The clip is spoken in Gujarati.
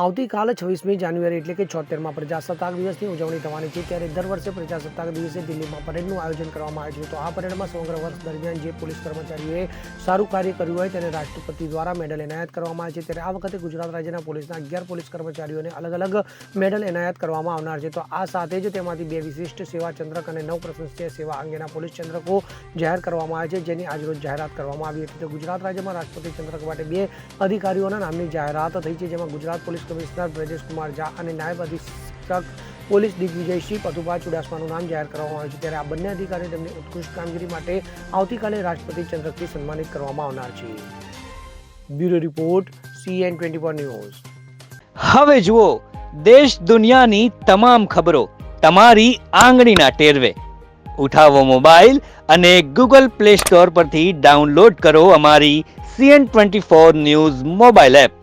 આવતીકાલે છવ્વીસમી જાન્યુઆરી એટલે કે છોતેરમાં પ્રજાસત્તાક દિવસની ઉજવણી થવાની છે. ત્યારે દર વર્ષે પ્રજાસત્તાક દિવસે દિલ્હીમાં પરેડનું આયોજન કરવામાં આવે છે. તો આ પરેડમાં સમગ્ર વર્ષ દરમિયાન જે પોલીસ કર્મચારીઓએ સારું કાર્ય કર્યું હોય તેને રાષ્ટ્રપતિ દ્વારા મેડલ એનાયત કરવામાં આવે છે. ત્યારે આ વખતે ગુજરાત રાજ્યના પોલીસના અગિયાર પોલીસ કર્મચારીઓને અલગ અલગ મેડલ એનાયત કરવામાં આવનાર છે. તો આ સાથે જ તેમાંથી બે વિશિષ્ટ સેવા ચંદ્રક અને નવ પ્રશંસનીય સેવા અંગેના પોલીસ ચંદ્રકો જાહેર કરવામાં આવે છે, જેની આજરોજ જાહેરાત કરવામાં આવી હતી. તો ગુજરાત રાજ્યમાં રાષ્ટ્રપતિ ચંદ્રક માટે બે અધિકારીઓના નામની જાહેરાત થઈ છે, જેમાં ગુજરાત પોલીસ કમિશનર બ્રજેશ કુમાર ઝા અને નાયબ અધિક્ષક પોલીસ શ્રી પથુભા ચુડાસમાનું નામ જાહેર કરવામાં આવ્યું છે. ત્યારે આ બંને અધિકારીઓ તેમની ઉત્કૃષ્ટ કામગીરી માટે આવતીકાલે રાષ્ટ્રપતિ ચંદ્રકથી સન્માનિત કરવામાં આવનાર છે. Bureau report CN twenty four news. હવે જુઓ, દેશ દુનિયાની તમામ ખબરો તમારી આંગળીના ટેરવે. ઉઠાવો મોબાઈલ અને ગૂગલ પ્લે સ્ટોર પરથી ડાઉનલોડ કરો અમારી CN twenty four news mobile app.